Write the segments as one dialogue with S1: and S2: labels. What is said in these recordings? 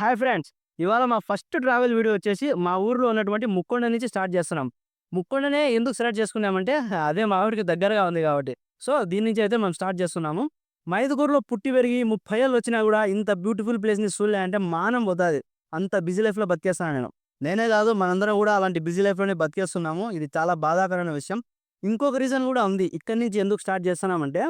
S1: Hi friends ఇవాళ మా first travel video వచ్చేసి మా ఊర్లో ఉన్నటువంటి ముక్కొండ నుంచి స్టార్ట్ చేస్తున్నాం. ముక్కొండనే ఎందుకు సెలెక్ట్ చేసుకున్నామంటే అదే మా ఊరికి దగ్గరగా ఉంది కాబట్టి. సో దీని నుంచి అయితే మనం స్టార్ట్ చేస్తున్నాము. మైదుగూరులో పుట్టి పెరిగి ముప్పై ఏళ్ళు వచ్చినా కూడా ఇంత బ్యూటిఫుల్ ప్లేస్ని చూడలే అంటే మానం పోతుంది. అంత బిజీ లైఫ్లో బతికేస్తాను నేను. నేనే కాదు మనందరం కూడా అలాంటి బిజీ లైఫ్లోనే బతికేస్తున్నాము. ఇది చాలా బాధాకరమైన విషయం. ఇంకొక రీజన్ కూడా ఉంది. ఇక్కడి నుంచి ఎందుకు స్టార్ట్ చేస్తున్నామంటే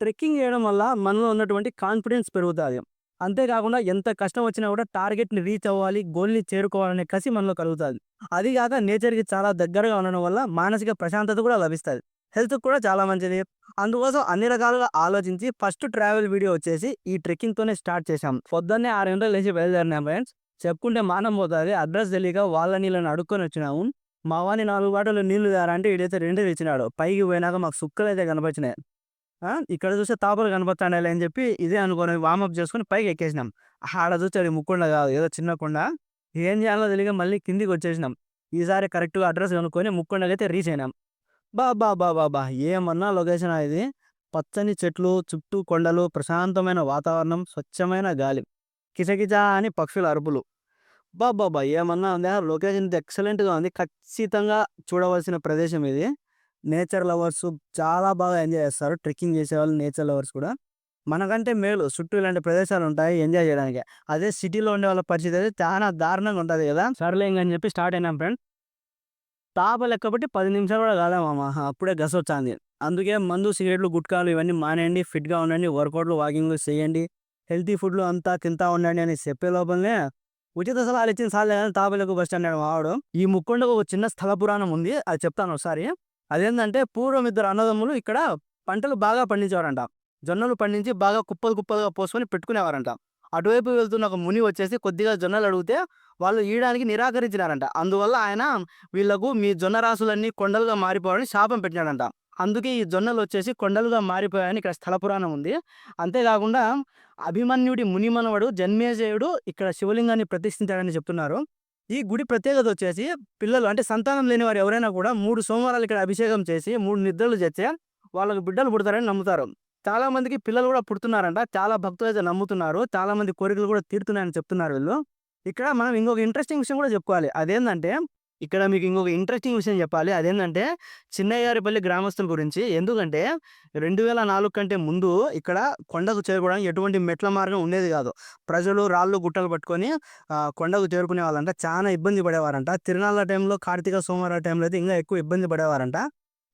S1: ట్రెక్కింగ్ చేయడం వల్ల మనలో ఉన్నటువంటి కాన్ఫిడెన్స్ పెరుగుతుంది. అంతేకాకుండా ఎంత కష్టం వచ్చినా కూడా టార్గెట్ని రీచ్ అవ్వాలి గోల్ని చేరుకోవాలనే కసి మనలో కలుగుతుంది. అది కాక నేచర్కి చాలా దగ్గరగా ఉండడం వల్ల మానసిక ప్రశాంతత కూడా లభిస్తుంది. హెల్త్ కూడా చాలా మంచిది. అందుకోసం అన్ని రకాలుగా ఆలోచించి ఫస్ట్ ట్రావెల్ వీడియో వచ్చేసి ఈ ట్రెక్కింగ్తోనే స్టార్ట్ చేశాం. పొద్దున్నే ఆరు గంటలు లేచి బయలుదేరినాం ఫ్రెండ్స్. చెప్పుకుంటే మానం పోతుంది. అడ్రస్ తెలియక వాళ్ళ నీళ్ళని అడుక్కొని వచ్చినాము. మా వాని నాలుగు బాటలు నీళ్ళు దారంటే ఇడైతే రెండు తెచ్చినాడు. పైకి పోయినాక మాకు సుక్కలు అయితే కనపరిచినాయి. ఇక్కడ చూస్తే తాపలు కనపడుతున్నాయి అని చెప్పి ఇదే అనుకోని వామప్ చేసుకొని పైకి ఎక్కేసినాం. ఆడ చూస్తే అది ముక్కుండ కాదు ఏదో చిన్న కొండ. ఏం చేయాలో తెలియక మళ్ళీ కిందికి వచ్చేసినాం. ఈసారి కరెక్ట్గా అడ్రస్ కనుక్కొని ముక్కొండకి రీచ్ అయినాం. బా బా బా బా బా ఏమన్నా లొకేషన్ ఇది. పచ్చని చెట్లు చుట్టూ కొండలు ప్రశాంతమైన వాతావరణం స్వచ్ఛమైన గాలి. కిచకిచ అని పక్షుల అరుపులు. బాబా బా ఏమన్నా ఉంది? లొకేషన్ ఎక్సలెంట్గా ఉంది. ఖచ్చితంగా చూడవలసిన ప్రదేశం ఇది. నేచర్ లవర్స్ చాలా బాగా ఎంజాయ్ చేస్తారు. ట్రెక్కింగ్ చేసేవాళ్ళు నేచర్ లవర్స్ కూడా. మనకంటే మేలు చుట్టూ ఇలాంటి ప్రదేశాలు ఉంటాయి ఎంజాయ్ చేయడానికి. అదే సిటీలో ఉండే వాళ్ళ పరిస్థితి అయితే చాలా దారుణంగా ఉంటుంది కదా. సర్లేంగ్ అని చెప్పి స్టార్ట్ అయినాం ఫ్రెండ్. తాప లెక్కబట్టి పది నిమిషాలు కూడా కాలేమమ్మా అప్పుడే గస వచ్చింది. అందుకే మందు సిగరెట్లు గుట్కాలు ఇవన్నీ మానేయండి. ఫిట్గా ఉండండి. వర్కౌట్లు వాకింగ్లు చేయండి. హెల్తీ ఫుడ్లు అంతా తింటా ఉండండి అని చెప్పే లోపలనే ఉచిత సలహాలు ఇచ్చిన సార్లే కానీ తాపలకు బస్ స్టాండ్ మావాడు. ఈ ముక్కొండకు ఒక చిన్న స్థల పురాణం ఉంది. అది చెప్తాను ఒకసారి. అదేంటంటే పూర్వం ఇద్దరు అన్నదమ్ములు ఇక్కడ పంటలు బాగా పండించేవారంట. జొన్నలు పండించి బాగా కుప్పలు కుప్పలుగా పోసుకొని పెట్టుకునేవారంట. అటువైపు వెళ్తున్న ఒక ముని వచ్చేసి కొద్దిగా జొన్నలు అడిగితే వాళ్ళు ఈయడానికి నిరాకరించినారంట. అందువల్ల ఆయన వీళ్ళకు మీ జొన్న రాసులన్నీ కొండలుగా మారిపోవాలని శాపం పెట్టినాడంట. అందుకే ఈ జొన్నలు వచ్చేసి కొండలుగా మారిపోయాయని ఇక్కడ స్థల పురాణం ఉంది. అంతేకాకుండా అభిమన్యుడి మునిమనవడు జన్మేజయుడు ఇక్కడ శివలింగాన్ని ప్రతిష్ఠించాడని చెప్తున్నారు. ఈ గుడి ప్రత్యేకత వచ్చేసి పిల్లలు అంటే సంతానం లేని వారు ఎవరైనా కూడా మూడు సోమవారాలు ఇక్కడ అభిషేకం చేసి మూడు నిద్రలు చేస్తే వాళ్ళకు బిడ్డలు పుడతారని నమ్ముతారు. చాలా మందికి పిల్లలు కూడా పుడుతున్నారంట. చాలా భక్తులు అయితే నమ్ముతున్నారు. చాలా మంది కోరికలు కూడా తీరుతున్నాయని చెప్తున్నారు వీళ్ళు. ఇక్కడ మనం ఇంకొక ఇంట్రెస్టింగ్ విషయం కూడా చెప్పుకోవాలి. అదేంటంటే ఇక్కడ మీకు ఇంకొక ఇంట్రెస్టింగ్ విషయం చెప్పాలి. అదేంటంటే చిన్నయ్యారిపల్లి గ్రామస్తుల గురించి. ఎందుకంటే రెండు వేల నాలుగు కంటే ముందు ఇక్కడ కొండకు చేరుకోవడానికి ఎటువంటి మెట్ల మార్గం ఉండేది కాదు. ప్రజలు రాళ్ళు గుట్టలు పట్టుకొని కొండకు చేరుకునే వాళ్ళంట. చాలా ఇబ్బంది పడేవారంట. తిరునాళ్ళ టైంలో కార్తీక సోమవారం టైంలో అయితే ఇంకా ఎక్కువ ఇబ్బంది పడేవారంట.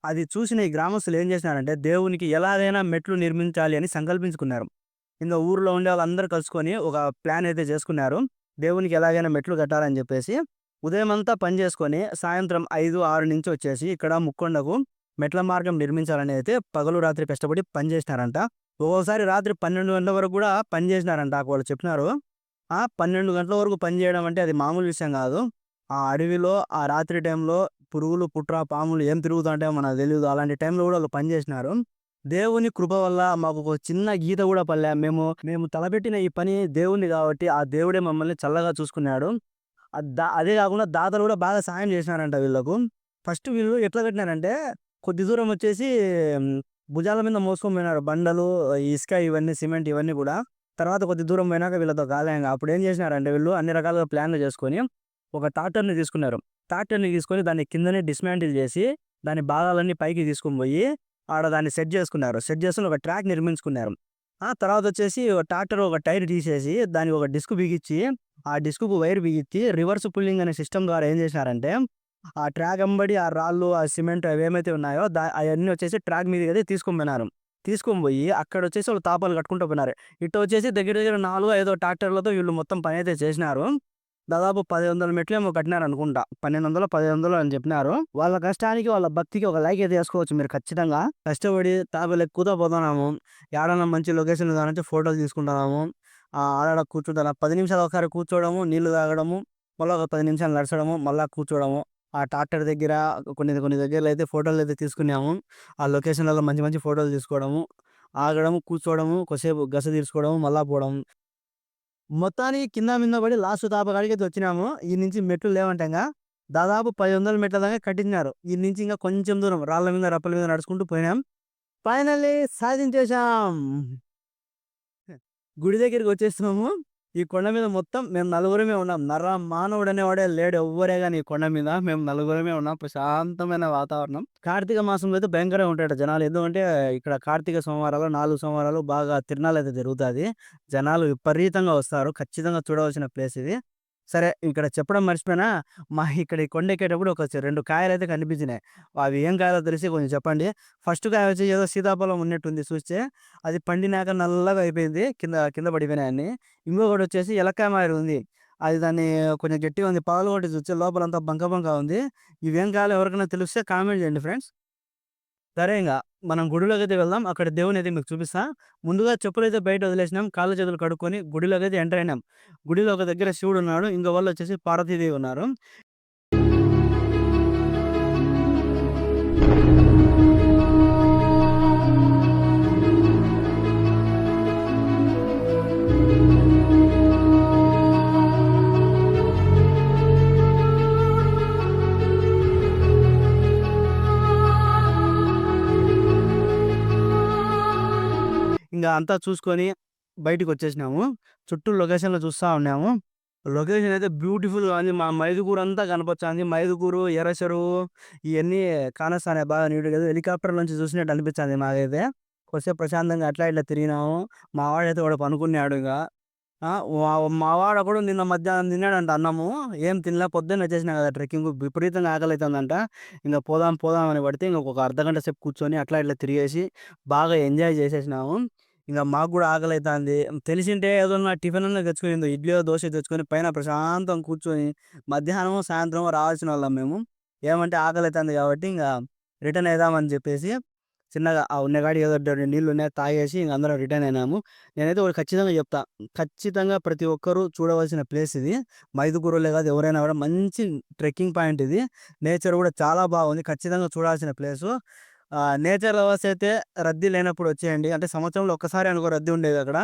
S1: అది చూసిన ఈ గ్రామస్తులు ఏం చేసినారంటే దేవునికి ఎలాగైనా మెట్లు నిర్మించాలి అని సంకల్పించుకున్నారు. ఇంకా ఊర్లో ఉండే వాళ్ళందరూ కలుసుకొని ఒక ప్లాన్ అయితే చేసుకున్నారు. దేవునికి ఎలాగైనా మెట్లు కట్టాలని చెప్పేసి ఉదయం అంతా పని చేసుకొని సాయంత్రం ఐదు ఆరు నుంచి వచ్చేసి ఇక్కడ ముక్కొండకు మెట్ల మార్గం నిర్మించాలని అయితే పగలు రాత్రి కష్టపడి పని చేసినారంట. ఒక్కోసారి రాత్రి పన్నెండు గంటల వరకు కూడా పని చేసినారంట వాళ్ళు చెప్పినారు. ఆ పన్నెండు గంటల వరకు పని చేయడం అంటే అది మామూలు విషయం కాదు. ఆ అడవిలో ఆ రాత్రి టైంలో పురుగులు పుట్ర పాములు ఏం తిరుగుతుంటాయో మనకు తెలియదు అలాంటి టైంలో కూడా వాళ్ళు పని చేసినారు. దేవుని కృప వల్ల మాకు ఒక చిన్న గీత కూడా పల్లె. మేము మేము తలపెట్టిన ఈ పని దేవుని కాబట్టి ఆ దేవుడే మమ్మల్ని చల్లగా చూసుకున్నాడు. అదే కాకుండా దాతలు కూడా బాగా సాయం చేసినారంట వీళ్ళకు. ఫస్ట్ వీళ్ళు ఎట్లా కట్టినారంటే కొద్ది దూరం వచ్చేసి భుజాల మీద మోసుకొని పోయినారు. బండలు ఇసుక ఇవన్నీ సిమెంట్ ఇవన్నీ కూడా. తర్వాత కొద్ది దూరం పోయినాక వీళ్ళతో కాలేంగా అప్పుడు ఏం చేసినారంటే వీళ్ళు అన్ని రకాలుగా ప్లాన్లు చేసుకొని ఒక ట్రాక్టర్ని తీసుకున్నారు. ట్రాక్టర్ని తీసుకొని దాన్ని కిందనే డిస్మాంటిల్ చేసి దాని భాగాలన్నీ పైకి తీసుకొని పోయి ఆడ దాన్ని సెట్ చేసుకున్నారు. సెట్ చేసుకుని ఒక ట్రాక్ నిర్మించుకున్నారు. ఆ తర్వాత వచ్చేసి ఒక ట్రాక్టర్ ఒక టైర్ తీసేసి దానికి ఒక డిస్క్ బిగించి ఆ డిస్క్కు వైర్ బిగించి రివర్స్ పుల్లింగ్ అనే సిస్టమ్ ద్వారా ఏం చేసినారంటే ఆ ట్రాక్ అంబడి ఆ రాళ్ళు ఆ సిమెంట్ అవి ఏమైతే ఉన్నాయో దా అవన్నీ వచ్చేసి ట్రాక్ మీద అయితే తీసుకొని పోయినారు తీసుకొని పోయి అక్కడ వచ్చేసి వాళ్ళు తాపాలు కట్టుకుంటూ పోయినారు. ఇటు వచ్చేసి దగ్గర దగ్గర నాలుగు ఐదో ట్రాక్టర్లతో వీళ్ళు మొత్తం పని అయితే చేసినారు. దాదాపు పది వందల మెట్లు ఏమో కట్టినారు అనుకుంటా. పన్నెండు వందలు పది వందలు అని చెప్పినారు. వాళ్ళ కష్టానికి వాళ్ళ భక్తికి ఒక లైక్ అయితే వేసుకోవచ్చు మీరు ఖచ్చితంగా. కష్టపడి తాపలు ఎక్కువతో పోతున్నాము. ఏడన్నా మంచి లొకేషన్ కావాలంటే ఫోటోలు తీసుకుంటున్నాము. ఆ ఆడ కూర్చుంటాను పది నిమిషాలు ఒకసారి కూర్చోవడము నీళ్ళు తాగడము మళ్ళీ ఒక పది నిమిషాలు నడచడము మళ్ళీ కూర్చోవడము ఆ ట్రాక్టర్ దగ్గర కొన్ని కొన్ని దగ్గరలో అయితే ఫోటోలు అయితే తీసుకున్నాము. ఆ లొకేషన్లలో మంచి మంచి ఫోటోలు తీసుకోవడము ఆగడము కూర్చోవడము కొద్దిసేపు గస తీసుకోవడము మళ్ళా పోవడం. మొత్తానికి కింద మీద పడి లాస్ట్ తాపకాడికి అయితే వచ్చినాము. ఈ నుంచి మెట్లు లేవంటంగా దాదాపు పది వందల మెట్ల దాకా కట్టించినారు. ఈ నుంచి ఇంకా కొంచెం దూరం రాళ్ళ మీద రప్పల మీద నడుచుకుంటూ పోయినాం. ఫైనల్లీ సాధించేశాం. గుడి దగ్గరికి వచ్చేస్తున్నాము ఈ కొండ మీద మొత్తం మేము నలుగురమే ఉన్నాం. నర మానవుడు అనేవాడే లేడు ఎవ్వరే కానీ ఈ కొండ మీద. మేము నలుగురమే ఉన్నాం. ప్రశాంతమైన వాతావరణం. కార్తీక మాసంలో అయితే భయంకరంగా ఉంటాయట జనాలు. ఎందుకంటే ఇక్కడ కార్తీక సోమవారాలు, నాలుగు సోమవారాలు బాగా తిరణాలైతే జరుగుతుంది జనాలు విపరీతంగా వస్తారు. ఖచ్చితంగా చూడవలసిన ప్లేస్ ఇది. సరే ఇక్కడ చెప్పడం మర్చిపోయినా, మా ఇక్కడ కొండ ఎక్కేటప్పుడు ఒక చ 2 కాయలైతే కనిపించినాయి. అవి ఏం కాయలో తెలిసి కొంచెం చెప్పండి. ఫస్ట్ కాయ వచ్చి ఏదో సీతాఫలం ఉన్నట్టుంది చూస్తే. అది పండినాక నల్లగా అయిపోయింది. కింద కింద పడిపోయినాయి అన్నీ. ఇంకొకటి వచ్చేసి ఎలక్కాయ మారి ఉంది. అది దాన్ని కొంచెం గట్టిగా ఉంది. పగలు కొట్టి చూస్తే లోపలంతా బంక బంక ఉంది. ఇవేం కాయాలో ఎవరికైనా తెలిస్తే కామెంట్ చేయండి ఫ్రెండ్స్. సరే ఇంకా మనం గుడిలోకైతే వెళ్దాం. అక్కడ దేవుడినైతే మీకు చూపిస్తా. ముందుగా చెప్పులైతే బయట వదిలేసినాం. కాళ్ళ చేతులు కడుక్కొని అయితే ఎంటర్ అయినాం. గుడిలో ఒక దగ్గర శివుడు ఉన్నాడు ఇంకో వాళ్ళు వచ్చేసి పార్వతీదేవి ఉన్నారు. ఇంకా అంతా చూసుకొని బయటికొచ్చేసినాము. చుట్టూ లొకేషన్‌లో చూస్తా ఉన్నాము. లొకేషన్ అయితే బ్యూటిఫుల్‌గా ఉంది. మా మైదుకూరంతా కనపచ్చాంది. మైదుకూరు, ఎర్ర చెరువు ఇవన్నీ కానస్తానే బాగా నీట్‌గా. హెలికాప్టర్ నుంచి చూసినట్టు అనిపించింది మాకైతే. కొద్దిసేపు ప్రశాంతంగా అట్లా ఇట్లా తిరిగినాము. మా వాడైతే ఒకడు పనుకున్నాడు ఇంకా మా వా కూడా నిన్న మధ్యాహ్నం తిన్నాడంట అన్నము. ఏం తినలే పొద్దున్న వచ్చేసినా కదా ట్రెక్కింగ్ విపరీతంగా ఆకలైతుందంట. ఇంకా పోదాం పోదాం అని పడితే ఇంకొక అర్ధగంట సేపు కూర్చొని అట్లా ఇట్లా తిరిగేసి బాగా ఎంజాయ్ చేసేసినాము. ఇంకా మాకు కూడా ఆకలైతాంది. తెలిసింటే ఏదన్నా టిఫిన్ అన్న తెచ్చుకునేదో ఇడ్లీ దోశ తెచ్చుకొని పైన ప్రశాంతంగా కూర్చొని మధ్యాహ్నం సాయంత్రం రావాల్సిన వాళ్ళం మేము. ఏమంటే ఆకలి అవుతుంది కాబట్టి ఇంకా రిటర్న్ అవుదామని చెప్పేసి చిన్నగా ఆ ఉన్నగాడి ఏదో నీళ్ళు ఉన్నాయి తాగేసి ఇంక అందరం రిటర్న్ అయినాము. నేనైతే ఒకటి ఖచ్చితంగా చెప్తా. ఖచ్చితంగా ప్రతి ఒక్కరు చూడవలసిన ప్లేస్ ఇది. మైదుకూరోళ్ళే కాదు ఎవరైనా కూడా మంచి ట్రెక్కింగ్ పాయింట్ ఇది. నేచర్ కూడా చాలా బాగుంది. ఖచ్చితంగా చూడాల్సిన ప్లేసు. నేచర్ లవర్స్ అయితే రద్దీ లేనప్పుడు వచ్చేయండి. అంటే సంవత్సరంలో ఒక్కసారి అనుకో రద్దీ ఉండేది అక్కడ.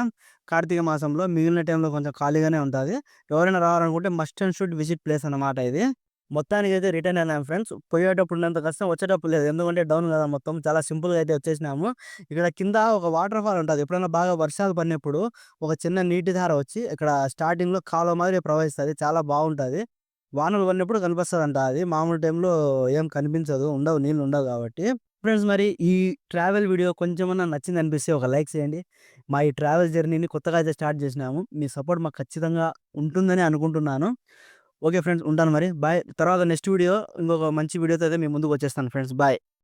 S1: కార్తీక మాసంలో మిగిలిన టైంలో కొంచెం ఖాళీగానే ఉంటుంది ఎవరైనా రావాలనుకుంటే must and should visit place అన్నమాట ఇది. మొత్తానికి అయితే రిటర్న్ అయినాం ఫ్రెండ్స్. పోయేటప్పుడు ఉన్నంత కష్టం వచ్చేటప్పుడు లేదు. ఎందుకంటే డౌన్ కదా మొత్తం చాలా సింపుల్‌గా అయితే వచ్చేసినాము. ఇక్కడ కింద ఒక వాటర్ ఫాల్ ఉంటుంది ఎప్పుడైనా బాగా వర్షాలు పడినప్పుడు ఒక చిన్న నీటి ధార వచ్చి ఇక్కడ స్టార్టింగ్‌లో కాలువ మాదిరి ప్రవహిస్తుంది చాలా బాగుంటుంది వానలు పడినప్పుడు కనిపిస్తుంది అంట అది. మామూలు టైంలో ఏం కనిపించదు. ఉండవు నీళ్ళు ఉండవు కాబట్టి. ఫ్రెండ్స్ మరి ఈ ట్రావెల్ వీడియో కొంచెమన్నా నచ్చిందనిపిస్తే ఒక లైక్ చేయండి. మా ఈ ట్రావెల్ జర్నీని కొత్తగా అయితే స్టార్ట్ చేసినాము. మీ సపోర్ట్ మాకు ఖచ్చితంగా ఉంటుందని అనుకుంటున్నాను. ఓకే ఫ్రెండ్స్ ఉంటాను మరి. బాయ్. తర్వాత నెక్స్ట్ వీడియో ఇంకొక మంచి వీడియోతో అయితే మీ ముందుకు వచ్చేస్తాను ఫ్రెండ్స్. బాయ్.